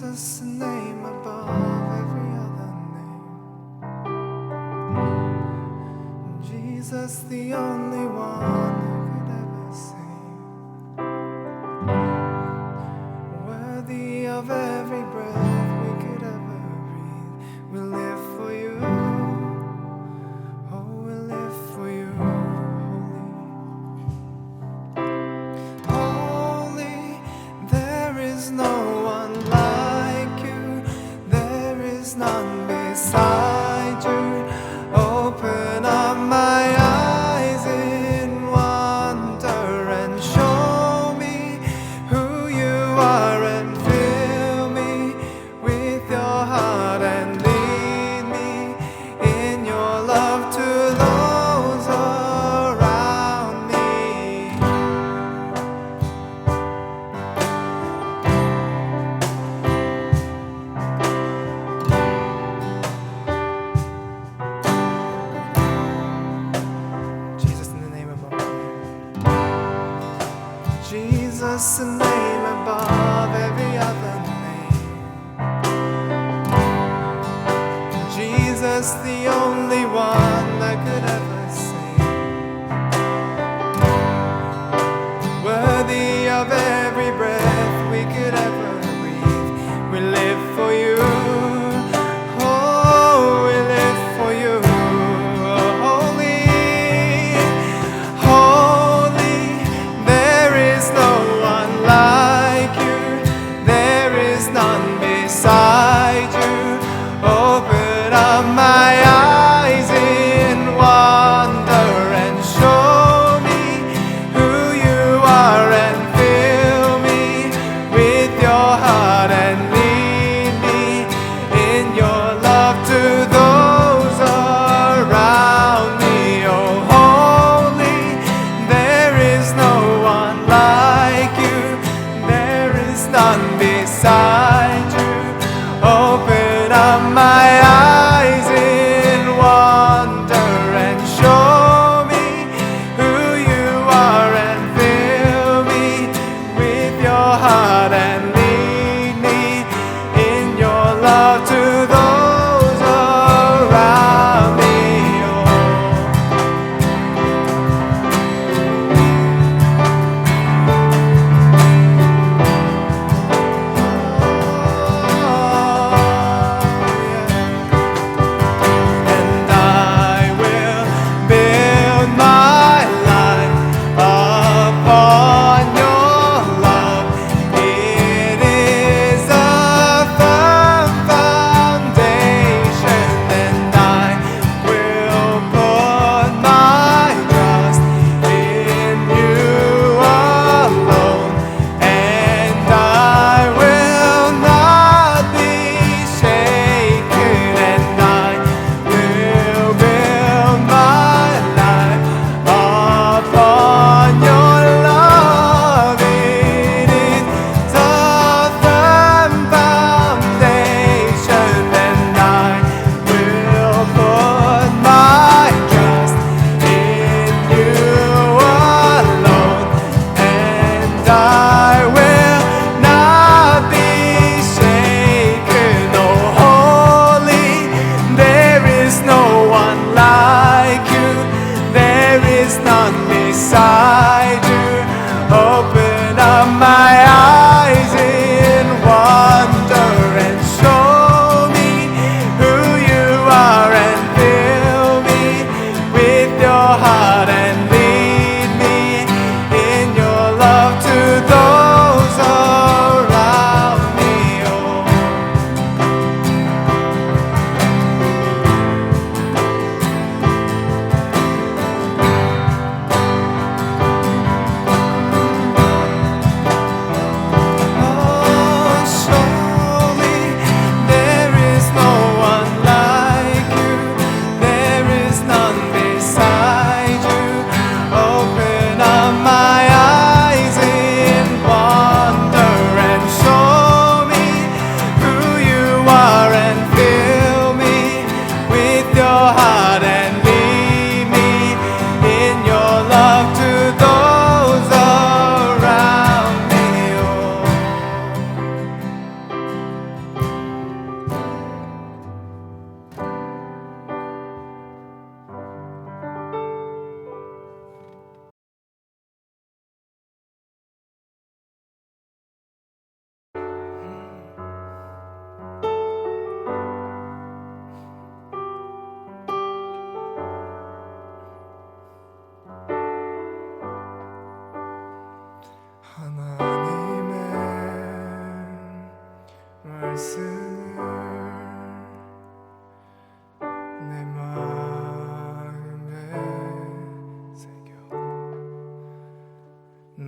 Jesus, the name above every other name. Jesus, the only one. is none beside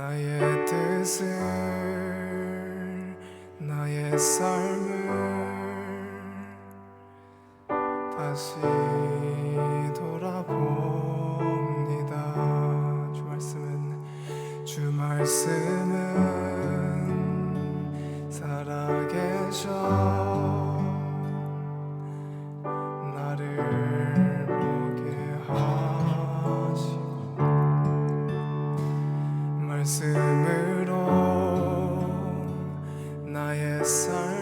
나의 뜻을 나의 삶 나의 삶.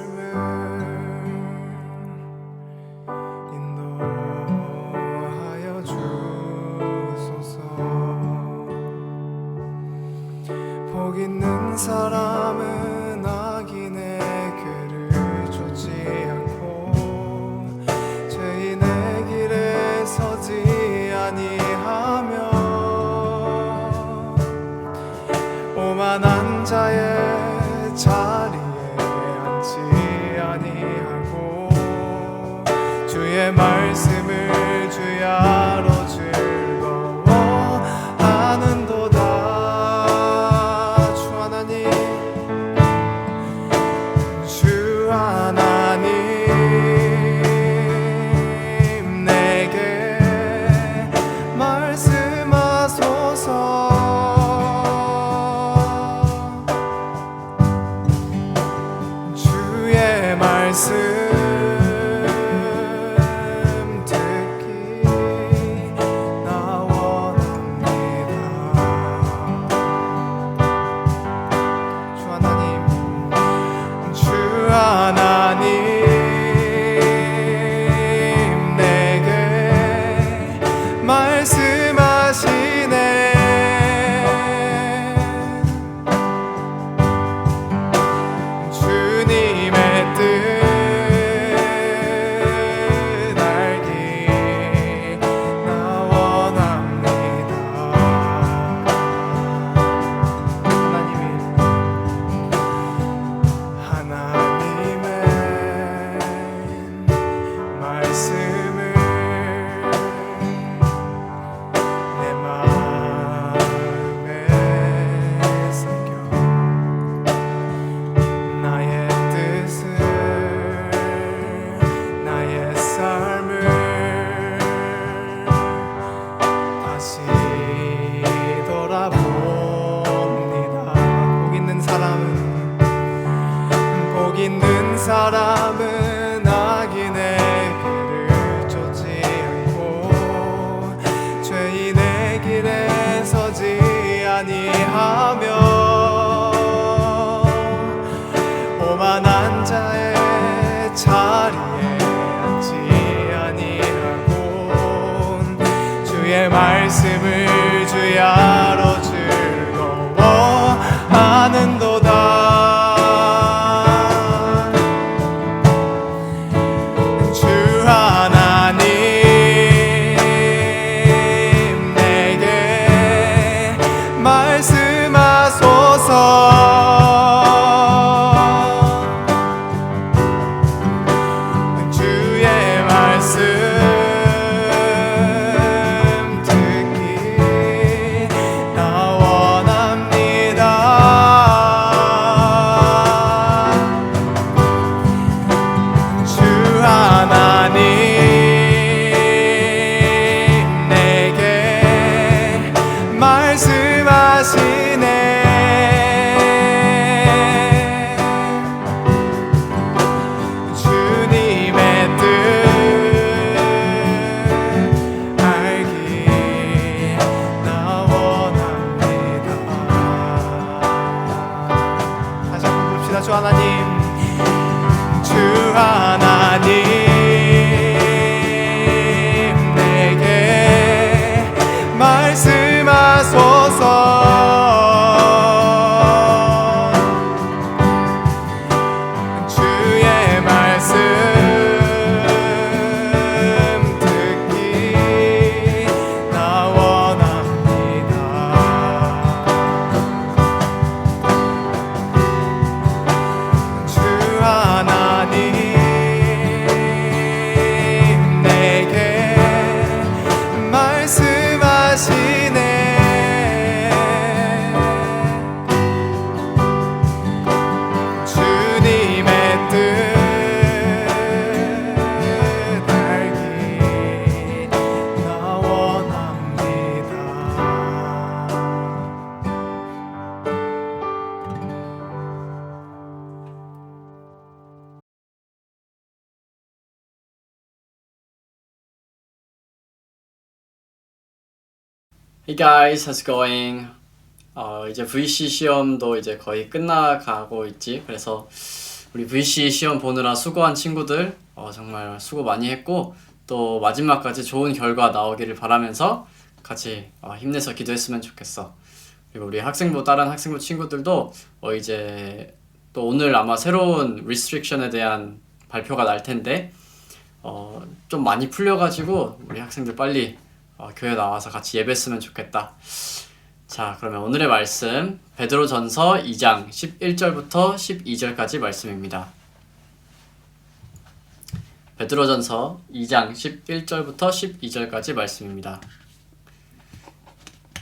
Hey guys, how's going? 어, 이제 VC 시험도 이제 거의 끝나가고 있지. 그래서 우리 VC 시험 보느라 수고한 친구들 어, 정말 수고 많이 했고 또 마지막까지 좋은 결과 나오기를 바라면서 같이 어, 힘내서 기도했으면 좋겠어. 그리고 우리 학생부 다른 학생부 친구들도 어, 이제 또 오늘 아마 새로운 restriction에 대한 발표가 날 텐데 어, 좀 많이 풀려가지고 우리 학생들 빨리 어, 교회 나와서 같이 예배했으면 좋겠다. 자, 그러면 오늘의 말씀 베드로전서 2장 11절부터 12절까지 말씀입니다. 베드로전서 2장 11절부터 12절까지 말씀입니다.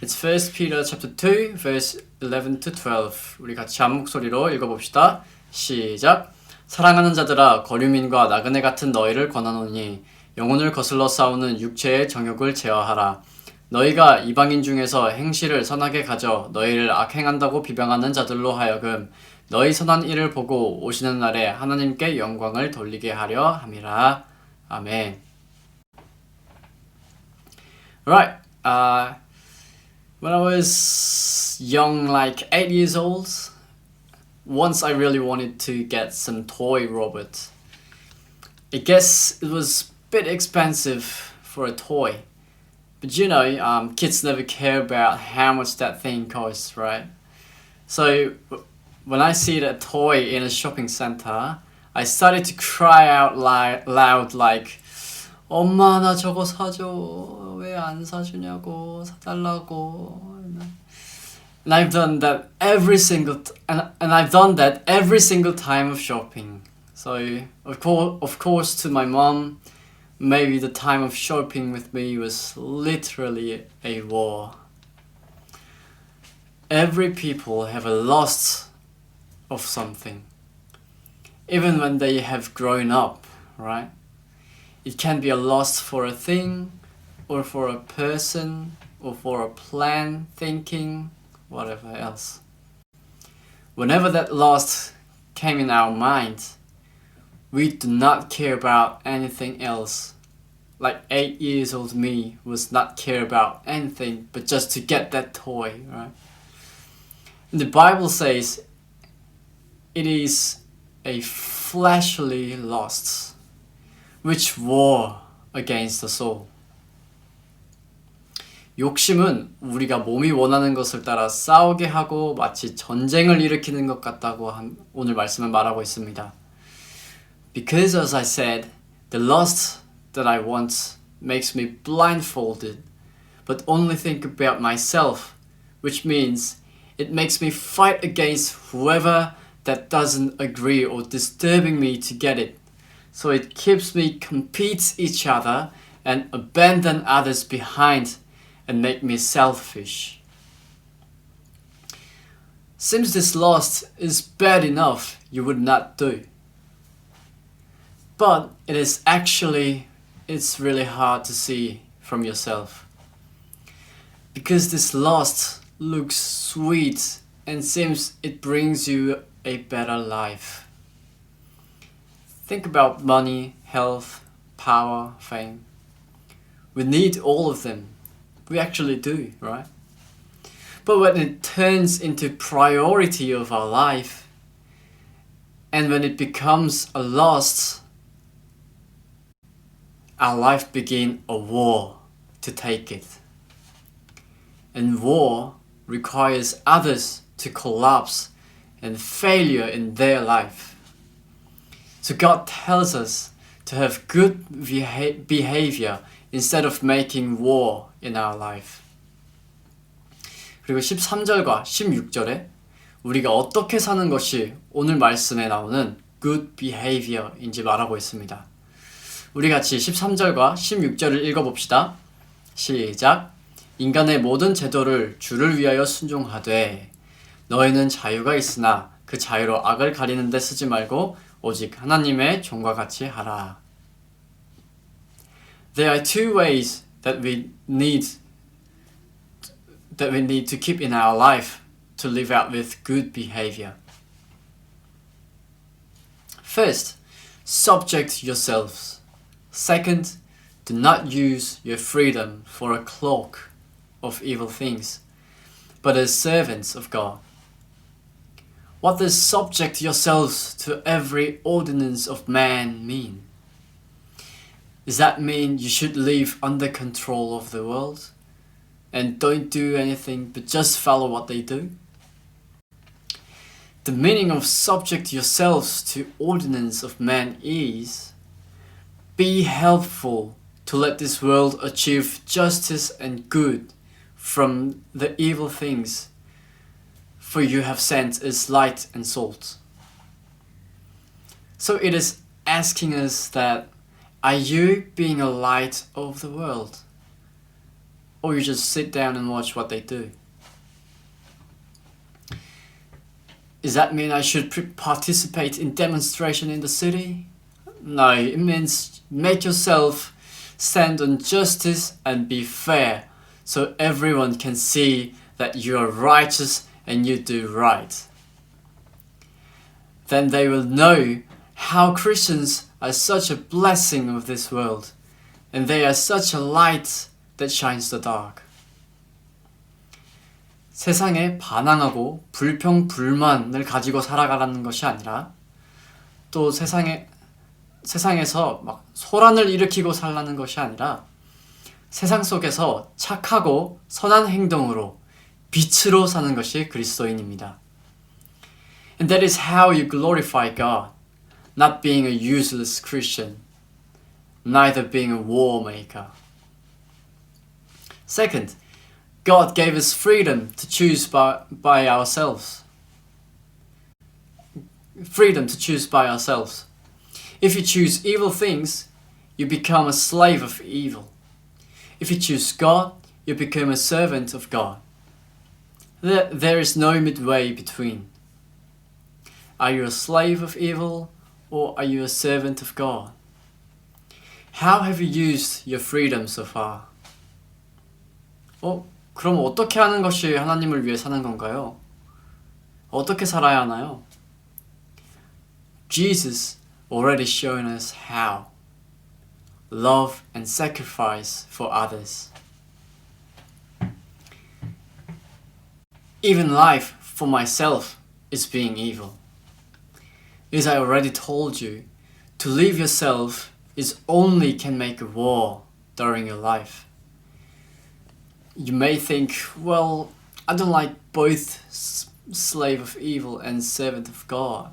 It's First Peter chapter 2 verse 11 to 12. 우리 같이 한 목소리로 읽어 봅시다. 시작. 사랑하는 자들아 거류민과 나그네 같은 너희를 권하노니 영혼을 거슬러 싸우는 육체의 정욕을 제어하라. 너희가 이방인 중에서 행실을 선하게 가져 너희를 악행한다고 비방하는 자들로 하여금 너희 선한 일을 보고 오시는 날에 하나님께 영광을 돌리게 하려 함이라. 아멘. Right. Uh, when I was young, like eight years old, once I really wanted to get some toy robot. I guess it was bit expensive for a toy. But you know, um, kids never care about how much that thing costs, right? So w- when I see that toy in a shopping center, I started to cry out li- loud, like, 엄마 나 저거 사줘 왜 안 사주냐고 사달라고 and I've done that every single t- and, and I've done that every single time of shopping so of course of course to my mom maybe the time of shopping with me was literally a war. Every people have a loss of something. Even when they have grown up right? It can be a loss for a thing or for a person or for a plan thinking whatever else. Whenever that loss came in our mind we do not care about anything else like eight years old me was not care about anything but just to get that toy right and the bible says it is a fleshly lust which war against the soul. 욕심은 우리가 몸이 원하는 것을 따라 싸우게 하고 마치 전쟁을 일으키는 것 같다고 한, 오늘 말씀은 말하고 있습니다. Because as I said, the lust that I want makes me blindfolded, but only think about myself, which means it makes me fight against whoever that doesn't agree or disturbing me to get it. So it keeps me compete each other and abandon others behind and make me selfish. Since this lust is bad enough, you would not do. But it is actually it's really hard to see from yourself. Because this lust looks sweet and seems it brings you a better life. Think about money, health, power, fame. We need all of them. We actually do, right? But when it turns into priority of our life and when it becomes a lust, our life begin a war to take it. And war requires others to collapse and failure in their life. So God tells us to have good beha- behavior instead of making war in our life. 그리고 13절과 16절에 우리가 어떻게 사는 것이 오늘 말씀에 나오는 good behavior인지 말하고 있습니다. 우리 같이 13절과 16절을 읽어봅시다. 시작. 인간의 모든 제도를 주를 위하여 순종하되 너희는 자유가 있으나 그 자유로 악을 가리는 데 쓰지 말고 오직 하나님의 종과 같이 하라. There are two ways that we need that we need to keep in our life to live out with good behavior. First, subject yourselves. Second, do not use your freedom for a cloak of evil things, but as servants of God. What does subject yourselves to every ordinance of man mean? Does that mean you should live under control of the world and don't do anything but just follow what they do? The meaning of subject yourselves to ordinance of man is be helpful to let this world achieve justice and good from the evil things for you have sent as light and salt. So it is asking us that are you being a light of the world? Or you just sit down and watch what they do? Does that mean I should participate in demonstration in the city? No, it means make yourself stand on justice and be fair so everyone can see that you are righteous and you do right. Then they will know how Christians are such a blessing of this world and they are such a light that shines the dark. 세상에 반항하고 불평 불만을 가지고 살아가라는 것이 아니라 또 세상에 세상에서 막 소란을 일으키고 살라는 것이 아니라 세상 속에서 착하고 선한 행동으로 빛으로 사는 것이 그리스도인입니다. And that is how you glorify God, not being a useless Christian, neither being a war maker. Second, God gave us freedom to choose by, by ourselves. Freedom to choose by ourselves. If you choose evil things, you become a slave of evil. If you choose God, you become a servant of God. There, there is no midway between. Are you a slave of evil or are you a servant of God? How have you used your freedom so far? 어, 그럼 어떻게 하는 것이 하나님을 위해 사는 건가요? 어떻게 살아야 하나요? Jesus already shown us how. Love and sacrifice for others. Even life for myself is being evil. As I already told you, to live yourself is only can make a war during your life. You may think, well, I don't like both slave of evil and servant of God,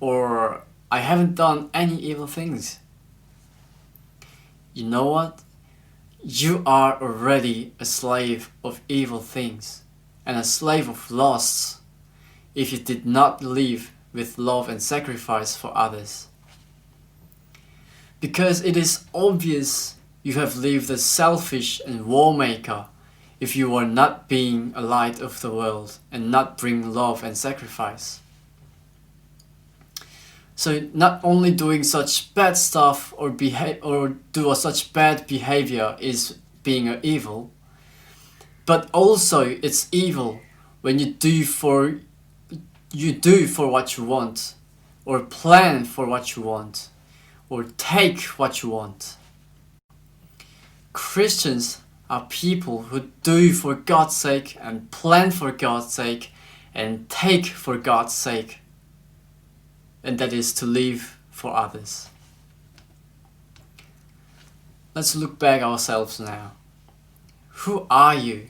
or I haven't done any evil things. You know what? You are already a slave of evil things and a slave of lusts if you did not live with love and sacrifice for others. Because it is obvious you have lived as selfish and war maker if you are not being a light of the world and not bring love and sacrifice. So not only doing such bad stuff or behave or do such bad behavior is being evil, But also it's evil when you do for you do for what you want or plan for what you want or take what you want. Christians are people who do for God's sake and plan for God's sake and take for God's sake. And that is to live for others. Let's look back ourselves now. Who are you?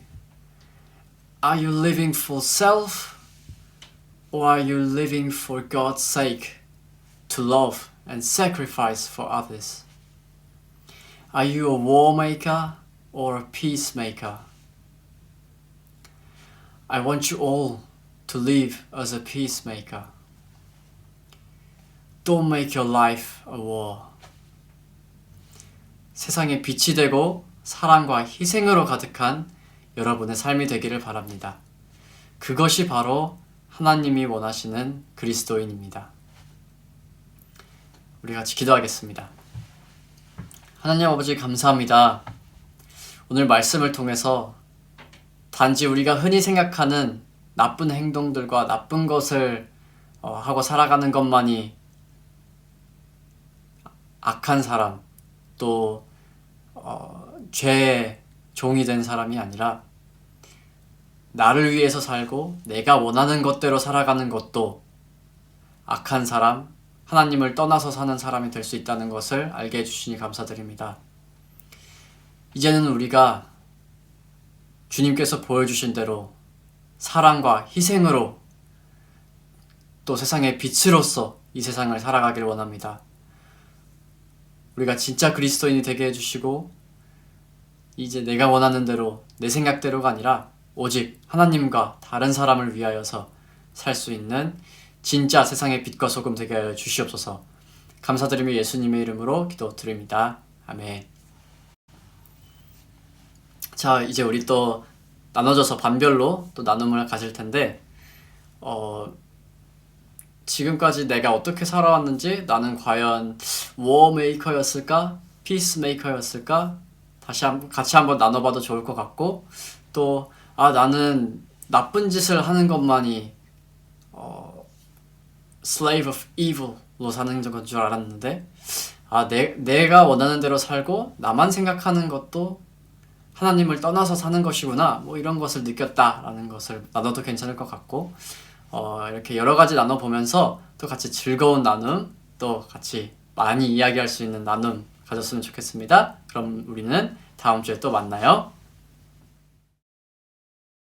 Are you living for self or are you living for God's sake to love and sacrifice for others? Are you a war maker or a peacemaker? I want you all to live as a peacemaker. Don't make your life a war. 세상에 빛이 되고 사랑과 희생으로 가득한 여러분의 삶이 되기를 바랍니다. 그것이 바로 하나님이 원하시는 그리스도인입니다. 우리 같이 기도하겠습니다. 하나님 아버지 감사합니다. 오늘 말씀을 통해서 단지 우리가 흔히 생각하는 나쁜 행동들과 나쁜 것을 어, 하고 살아가는 것만이 악한 사람 또 어, 죄의 종이 된 사람이 아니라 나를 위해서 살고 내가 원하는 것대로 살아가는 것도 악한 사람, 하나님을 떠나서 사는 사람이 될 수 있다는 것을 알게 해주시니 감사드립니다. 이제는 우리가 주님께서 보여주신 대로 사랑과 희생으로 또 세상의 빛으로서 이 세상을 살아가길 원합니다. 우리가 진짜 그리스도인이 되게 해주시고 이제 내가 원하는 대로 내 생각대로가 아니라 오직 하나님과 다른 사람을 위하여서 살 수 있는 진짜 세상의 빛과 소금 되게 하여 주시옵소서. 감사드리며 예수님의 이름으로 기도드립니다. 아멘. 자, 이제 우리 또 나눠져서 반별로 또 나눔을 가질 텐데, 어, 지금까지 내가 어떻게 살아왔는지 나는 과연 워메이커였을까? 피스메이커였을까? 다시 한번 같이 한번 나눠봐도 좋을 것 같고 또 아 나는 나쁜 짓을 하는 것만이 어, slave of evil로 사는 건 줄 알았는데 아 내, 내가 원하는 대로 살고 나만 생각하는 것도 하나님을 떠나서 사는 것이구나 뭐 이런 것을 느꼈다라는 것을 나눠도 괜찮을 것 같고 어, 이렇게 여러 가지 나눠 보면서 또 같이 즐거운 나눔 또 같이 많이 이야기할 수 있는 나눔 가졌으면 좋겠습니다. 그럼 우리는 다음 주에 또 만나요.